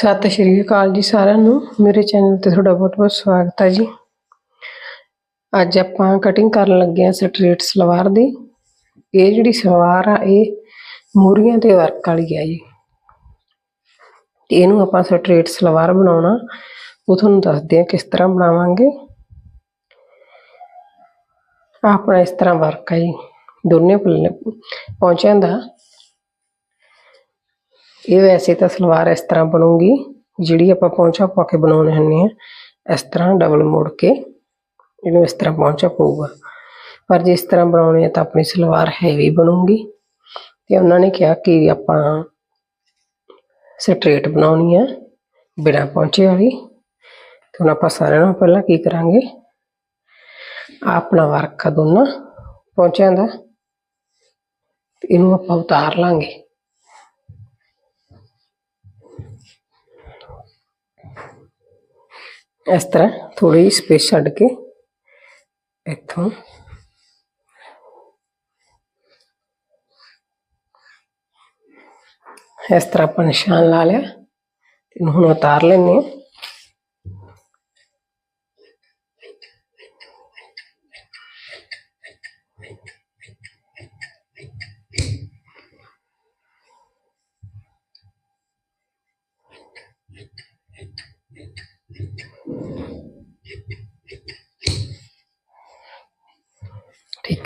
ਸਤਿ ਸ਼੍ਰੀ ਅਕਾਲ ਜੀ ਸਾਰਿਆਂ ਨੂੰ ਮੇਰੇ ਚੈਨਲ ਤੇ ਤੁਹਾਡਾ ਬਹੁਤ-ਬਹੁਤ ਸਵਾਗਤ ਹੈ ਜੀ ਅੱਜ ਆਪਾਂ ਕਟਿੰਗ ਕਰਨ ਲੱਗੇ ਆ ਸਟ੍ਰੇਟ ਸਲਵਾਰ ਦੀ ਇਹ ਜਿਹੜੀ ਸਲਵਾਰ ਆ ਇਹ ਮੂਰੀਆਂ ਤੇ ਵਰਕ ਵਾਲੀ ਆ ਜੀ ਤੇ ਇਹਨੂੰ ਆਪਾਂ ਸਟ੍ਰੇਟ ਸਲਵਾਰ ਬਣਾਉਣਾ ਉਹ ਤੁਹਾਨੂੰ ਦੱਸਦੇ ਆ ਕਿਸ ਤਰ੍ਹਾਂ ਬਣਾਵਾਂਗੇ ਆਪਣਾ ਇਸ ਤਰ੍ਹਾਂ ਵਰਕ ਆ ਜੀ ਦੋਨੇ ਪੌਂਚਿਆਂ ਦਾ ਇਹ ਵੈਸੇ ਤਾਂ ਸਲਵਾਰ ਇਸ ਤਰ੍ਹਾਂ ਬਣੂਗੀ ਜਿਹੜੀ ਆਪਾਂ ਪੌਂਚਾ ਪਾ ਕੇ ਬਣਾਉਣੇ ਹੁੰਨੇ ਆ ਇਸ ਤਰ੍ਹਾਂ ਡਬਲ ਮੋੜ ਕੇ ਇਹਨੂੰ ਇਸ ਤਰ੍ਹਾਂ ਪੌਂਚਾ ਪਊਗਾ ਪਰ ਜੇ ਇਸ ਤਰ੍ਹਾਂ ਬਣਾਉਣੀ ਹੈ ਤਾਂ ਆਪਣੀ ਸਲਵਾਰ ਹੈਵੀ ਬਣੂਗੀ ਤੇ ਉਹਨਾਂ ਨੇ ਕਿਹਾ ਕਿ ਆਪਾਂ ਸਟ੍ਰੇਟ ਬਣਾਉਣੀ ਹੈ ਬਿਨਾਂ ਪੌਂਚੇ ਵਾਲੀ ਤੇ ਹੁਣ ਆਪਾਂ ਸਾਰਿਆਂ ਨੂੰ ਪਹਿਲਾਂ ਕੀ ਕਰਾਂਗੇ ਆਪਣਾ ਵਰਕ ਦੋਨਾਂ ਪੌਂਚਿਆਂ ਦਾ ਇਹਨੂੰ ਆਪਾਂ ਉਤਾਰ ਲਾਂਗੇ इस तरह थोड़ी स्पेस छड़ के इतों इस तरह आप निशान ला लिया हूँ उतार लें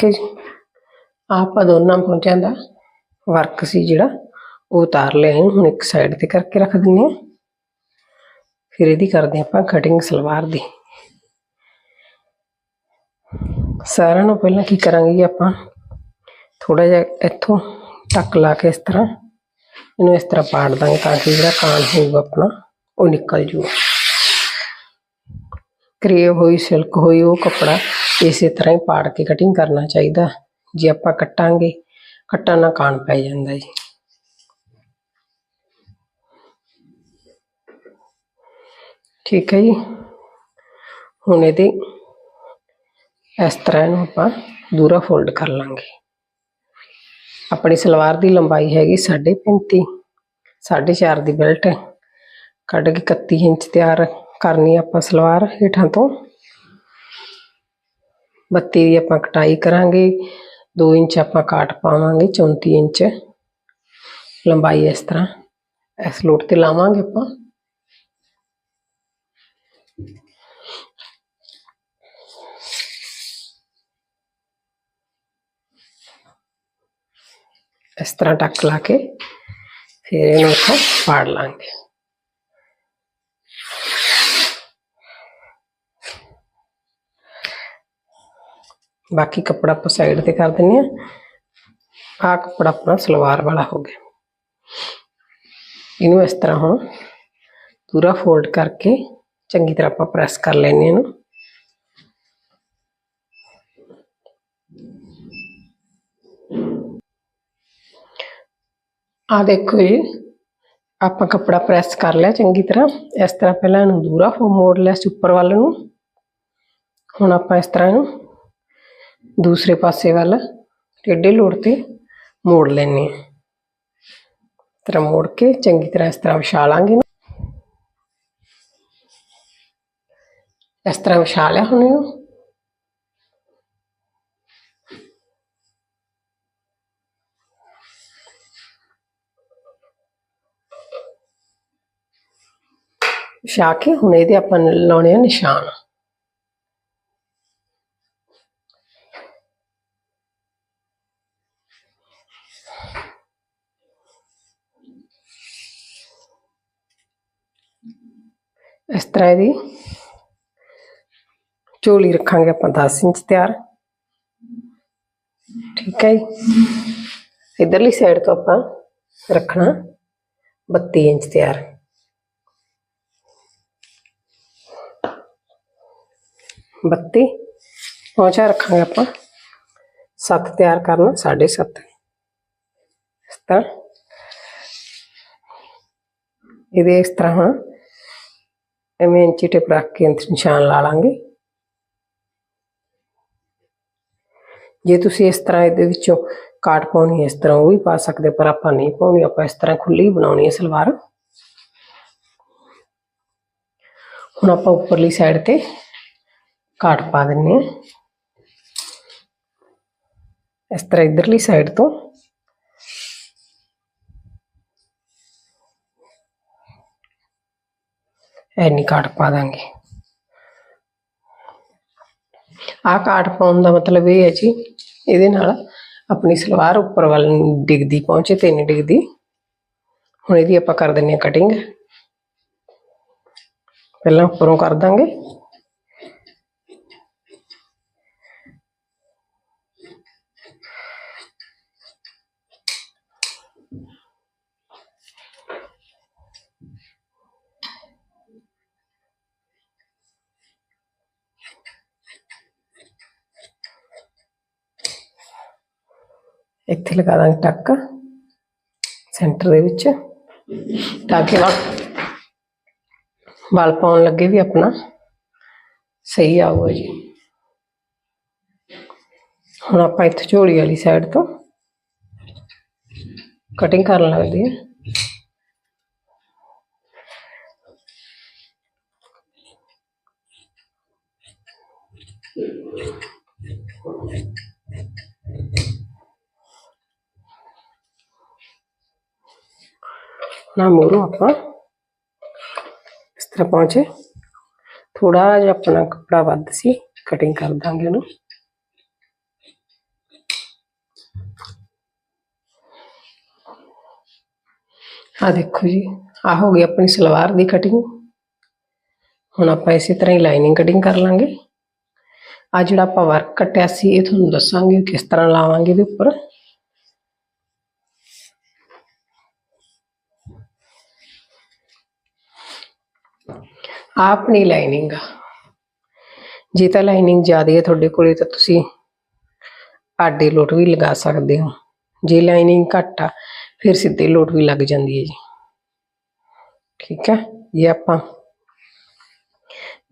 ਠੀਕ ਹੈ ਜੀ ਆਪਾਂ ਦੋਨਾਂ ਪਹੁੰਚਿਆਂ ਦਾ ਵਰਕ ਸੀ ਜਿਹੜਾ ਉਹ ਉਤਾਰ ਲਿਆ ਹੈ ਹੁਣ ਇੱਕ ਸਾਈਡ ਤੇ ਕਰਕੇ ਰੱਖ ਦਿੰਨੇ ਆ ਫਿਰ ਇਹਦੀ ਕਰਦੇ ਆਪਾਂ ਕਟਿੰਗ ਸਲਵਾਰ ਦੀ ਸਾਰਾ ਨੂੰ ਪਹਿਲਾਂ ਕੀ ਕਰਾਂਗੇ ਆਪਾਂ ਥੋੜਾ ਜਿਹਾ ਇੱਥੋਂ ਟੱਕ ਲਾ ਕੇ ਇਸ ਤਰ੍ਹਾਂ ਇਹਨੂੰ ਇਸ ਤਰ੍ਹਾਂ ਪਾੜ ਦਾਂਗੇ ਤਾਂ ਕਿ ਜਿਹੜਾ ਕਾਨ ਹੋਊਗਾ ਆਪਣਾ ਉਹ ਨਿਕਲ ਜੂ ਕਰੀਏ ਹੋਈ ਸਿਲਕ ਹੋਈ ਉਹ ਕਪੜਾ इस तरह ही पाड़ के कटिंग करना चाहिए जो आप कट्टा कट्टा ना खाण पै जाता जी ठीक है जी हूँ ये इस तरह आप दूरा फोल्ड कर लेंगे अपनी सलवार की लंबाई हैगी साढ़े पैंती साढ़े चार की बेल्ट क्ड के कत्ती इंच तैयार करनी आप सलवार हेठा तो बत्ती आप कटाई करा दो इंच आप काट पावे चौंती इंच लंबाई इस तरह इस लोट पर लावे अपना इस तरह टक ला के फिर इन्हों फाड़ लाँगे बाकी कपड़ा आप साइड से कर देने आ कपड़ा अपना सलवार वाला हो गया इन इस तरह हम पूरा फोल्ड करके चंकी तरह आप प्रेस कर लें इन आखो जी आप कपड़ा प्रेस कर लिया चंकी तरह इस तरह पहला दूरा फो मोड़ लिया उपर वाल हूँ आप इस तरह दूसरे पासे वाला टेढ़े लोड ते मोड़ लें तरह मोड़ के चंकी तरह इस तरह विछा लांगे इस तरह विछा लिया हमने विछा के ਹੁਣ ਇਹਦੇ ਆਪਾਂ ਲਾਉਣੇ इस तरह की चोली रखा आप दस इंच तैयार ठीक है जी इधरली सैड तो आप रखना बत्ती इंच तैयार बत्ती पौचा रखा आप सत तैयार करना साढ़े सत्त इस तरह ये इस तरह हाँ ਐਵੇਂ ਇੰਚੀ ਟਿਪ ਰੱਖ ਕੇ ਨਿਸ਼ਾਨ ਲਾ ਲਾਂਗੇ ਜੇ ਤੁਸੀਂ ਇਸ ਤਰ੍ਹਾਂ ਇਹਦੇ ਵਿੱਚੋਂ ਕਾਟ ਪਾਉਣੀ ਇਸ ਤਰ੍ਹਾਂ ਉਹ ਵੀ ਪਾ ਸਕਦੇ ਪਰ ਆਪਾਂ ਨਹੀਂ ਪਾਉਣੀ ਆਪਾਂ ਇਸ ਤਰ੍ਹਾਂ ਖੁੱਲੀ ਬਣਾਉਣੀ ਹੈ ਸਲਵਾਰ ਹੁਣ ਆਪਾਂ ਉੱਪਰਲੀ ਸਾਈਡ ਤੇ ਕਾਟ ਪਾ ਦਿੰਨੇ ਆ ਇਸ ਤਰ੍ਹਾਂ ਇਧਰਲੀ ਸਾਈਡ ਤੋਂ ਐਨੀ ਕਾਟ ਪਾ ਦਾਂਗੇ ਆ ਕਾਟ ਪਾਉਣ ਦਾ ਮਤਲਬ ਇਹ ਹੈ ਜੀ ਇਹਦੇ ਨਾਲ ਆਪਣੀ ਸਲਵਾਰ ਉੱਪਰ ਵੱਲ ਡਿੱਗਦੀ ਪਹੁੰਚੇ ਤੇ ਨਹੀਂ ਡਿੱਗਦੀ ਹੁਣ ਇਹਦੀ ਆਪਾਂ ਕਰ ਦਿੰਨੇ ਆ ਕਟਿੰਗ ਪਹਿਲਾਂ ਉੱਪਰੋਂ ਕਰ ਦਾਂਗੇ ਇੱਥੇ ਲਗਾ ਦਾਂਗੇ ਟੱਕ ਸੈਂਟਰ ਦੇ ਵਿੱਚ ਤਾਂ ਕਿ ਵਾਲ ਪਾਉਣ ਲੱਗੇ ਵੀ ਆਪਣਾ ਸਹੀ ਆਊਗਾ ਜੀ ਹੁਣ ਆਪਾਂ ਇੱਥੇ ਝੋਲੀ ਵਾਲੀ ਸਾਈਡ ਤੋਂ ਕਟਿੰਗ ਕਰਨ ਲੱਗਦੇ ਹਾਂ Thank you. नामूर आप इस तरह पहुंचे थोड़ा जो अपना कपड़ा बद से कटिंग कर देंगे उन्होंने हाँ देखो जी आ हो गई अपनी सलवार की कटिंग हम आप इस तरह ही लाइनिंग कटिंग कर लेंगे आज जो आप वर्क कटिया दसागे किस तरह लावे उपर आप लाइनिंग जे तो लाइनिंग ज्यादा है थोड़े को आडे लोट भी लगा सकते हो जे लाइनिंग घट आ फिर सीधे लोट भी लग जाती है जी ठीक है ये आप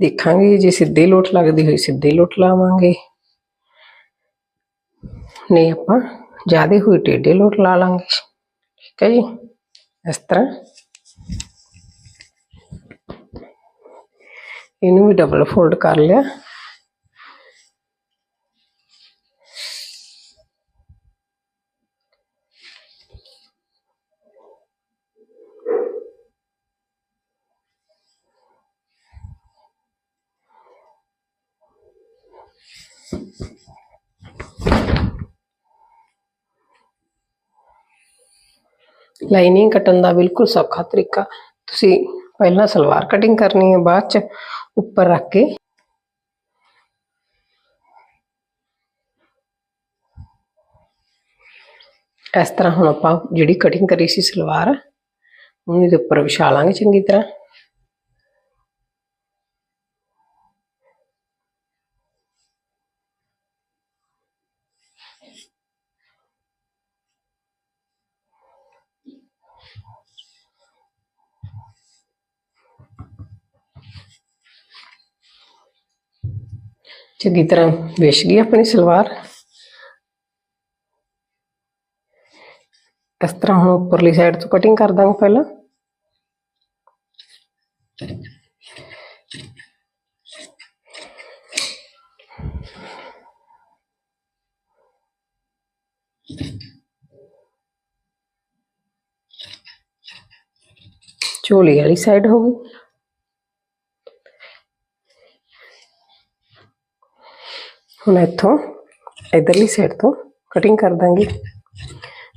देखा जे सीधे लोट लगती हुई सीधे लोट लावे नहीं आप ज्यादा हुई टेढ़े लोट ला लेंगे ठीक है जी इस तरह इन्हें भी डबल फोल्ड कर लिया लाइनिंग कटन का बिल्कुल सौखा तरीका तुम पहला सलवार कटिंग करनी है बाद ऊपर रख के इस तरह हम आप जी कटिंग करी सी सलवार उन्हें उपर विछा लाँगे चंकी तरह चंकी तरह बेच गई अपनी सलवार इस तरह हम उपरली साइड तो कटिंग कर देंगे पहले चोली वाली साइड होगी हूँ इतों इधरली सैड तो कटिंग कर देंगे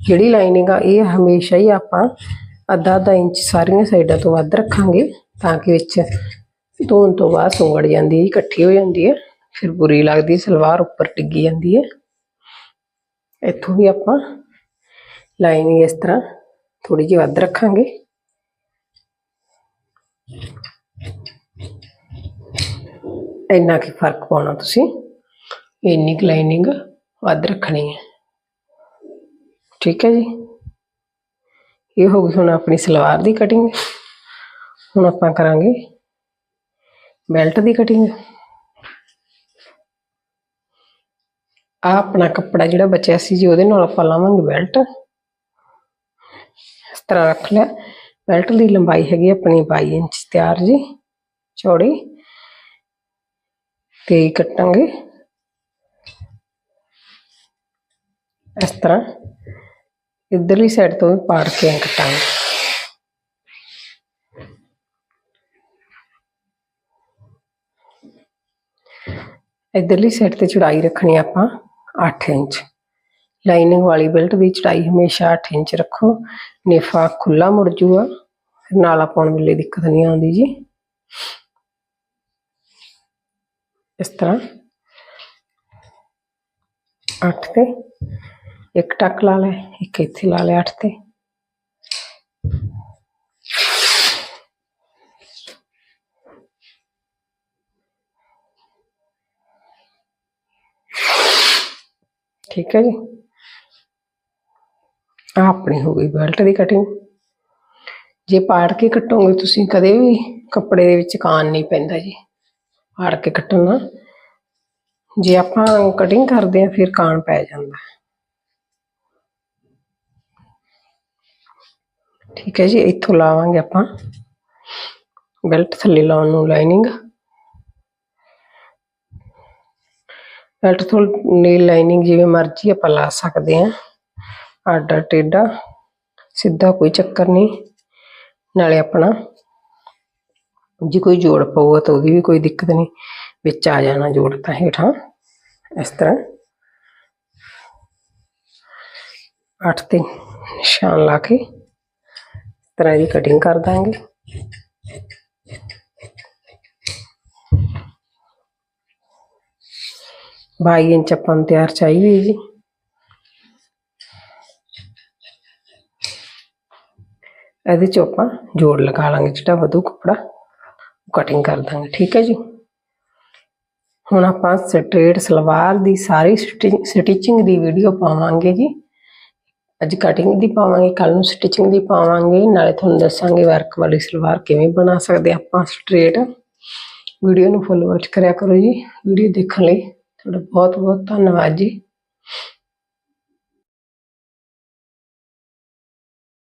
जी लाइनिंग हमेशा ही आप अद्धा अद्धा इंच सारिया साइडा तो वाद रखा ताकि धोन तो बाद सुंगड़ जाती है कट्ठी हो जाती है फिर बुरी लगती सलवार उपर टिगी जाती है इतों भी आप लाइनिंग इस तरह थोड़ी जी वाद रखा इन्ना क फर्क पाना तुम्हें ਇੰਨੀ ਕੁ ਲਾਈਨਿੰਗ ਵੱਧ ਰੱਖਣੀ ਹੈ ਠੀਕ ਹੈ ਜੀ ਇਹ ਹੋ ਗਈ ਹੁਣ ਆਪਣੀ ਸਲਵਾਰ ਦੀ ਕਟਿੰਗ ਹੁਣ ਆਪਾਂ ਕਰਾਂਗੇ ਬੈਲਟ ਦੀ ਕਟਿੰਗ ਆ ਆਪਣਾ ਕੱਪੜਾ ਜਿਹੜਾ ਬਚਿਆ ਸੀ ਜੀ ਉਹਦੇ ਨਾਲ ਆਪਾਂ ਲਾਵਾਂਗੇ ਬੈਲਟ ਇਸ ਤਰ੍ਹਾਂ ਰੱਖ ਲਿਆ ਬੈਲਟ ਦੀ ਲੰਬਾਈ ਹੈਗੀ ਆਪਣੀ 22 ਇੰਚ ਤਿਆਰ ਜੀ ਚੌੜੀ ਤੇ ਕੱਟਾਂਗੇ ਇਸ ਤਰ੍ਹਾਂ ਇਧਰਲੀ ਸਾਈਡ ਤੋਂ ਵੀ ਪਾੜ ਕੇ ਕਟਾਂਗੇ ਇਧਰਲੀ ਸਾਈਡ ਤੇ ਚੜਾਈ ਰੱਖਣੀ ਆਪਾਂ 8 ਇੰਚ ਲਾਈਨਿੰਗ ਵਾਲੀ ਬੈਲਟ ਦੀ ਚੜਾਈ ਹਮੇਸ਼ਾ 8 ਇੰਚ ਰੱਖੋ ਨੇਫਾ ਖੁੱਲਾ ਮੁੜ ਜੂਗਾ ਨਾਲਾ ਪਾਉਣ ਵੇਲੇ ਦਿੱਕਤ ਨਹੀਂ ਆਉਂਦੀ ਜੀ ਇਸ ਤਰ੍ਹਾਂ 8 ਤੇ ਇੱਕ ਟੱਕ ਲਾ ਲੈ ਇੱਕ ਇੱਥੇ ਲਾ ਲੈ 8 ਤੇ ਠੀਕ ਹੈ ਜੀ ਆ ਆਪਣੀ ਹੋ ਗਈ ਬੈਲਟ ਦੀ ਕਟਿੰਗ ਜੇ ਪਾੜ ਕੇ ਕੱਟੋਗੇ ਤੁਸੀਂ ਕਦੇ ਵੀ ਕੱਪੜੇ ਦੇ ਵਿੱਚ ਕਾਨ ਨਹੀਂ ਪੈਂਦਾ ਜੀ ਪਾੜ ਕੇ ਕੱਟਣਾ ਜੇ ਆਪਾਂ ਕਟਿੰਗ ਕਰਦੇ ਆ ਫਿਰ ਕਾਨ ਪੈ ਜਾਂਦਾ ਠੀਕ ਹੈ ਜੀ ਇੱਥੋਂ ਲਾਵਾਂਗੇ ਆਪਾਂ ਬੈਲਟ ਥੱਲੇ ਲਾਉਣ ਨੂੰ ਲਾਈਨਿੰਗ ਬੈਲਟ ਤੋਂ ਨੀਲ ਲਾਈਨਿੰਗ ਜਿਵੇਂ ਮਰਜ਼ੀ ਆਪਾਂ ਲਾ ਸਕਦੇ ਆ ਆਡਾ ਟੇਡਾ ਸਿੱਧਾ ਕੋਈ ਚੱਕਰ ਨਹੀਂ ਨਾਲੇ ਆਪਣਾ ਜੇ ਕੋਈ ਜੋੜ ਪਊਗਾ ਤਾਂ ਉਹਦੀ ਵੀ ਕੋਈ ਦਿੱਕਤ ਨਹੀਂ ਵਿੱਚ ਆ ਜਾਣਾ ਜੋੜ ਤਾਂ ਹੇਠਾਂ ਇਸ ਤਰ੍ਹਾਂ 8 ਤੇ ਨਿਸ਼ਾਨ ਲਾ ਕੇ રાઈ કટિંગ કર દਾਂਗੇ ભાઈ એમ ચપન તૈયાર થઈ ગઈ જી ادي ચોપા જોડ લગાલાંગે છેટવ દુ કપડા કટિંગ કર દਾਂਗੇ ઠીક હે જી હોણ આપા સટ રેડ सलवार दी सारी સ્ટીચિંગ દી વિડિયો પાવાંગે જી ਅੱਜ ਕਟਿੰਗ ਦੀ ਪਾਵਾਂਗੇ ਕੱਲ ਨੂੰ ਸਟਿਚਿੰਗ ਦੀ ਪਾਵਾਂਗੇ ਨਾਲੇ ਤੁਹਾਨੂੰ ਦੱਸਾਂਗੇ ਵਰਕ ਵਾਲੀ ਸਲਵਾਰ ਕਿਵੇਂ ਬਣਾ ਸਕਦੇ ਆਪਾਂ ਸਟ੍ਰੇਟ ਵੀਡੀਓ ਨੂੰ ਫੁੱਲ ਵਾਚ ਕਰਿਆ ਕਰੋ ਜੀ ਵੀਡੀਓ ਦੇਖਣ ਲਈ ਤੁਹਾਡਾ ਬਹੁਤ ਬਹੁਤ ਧੰਨਵਾਦ ਜੀ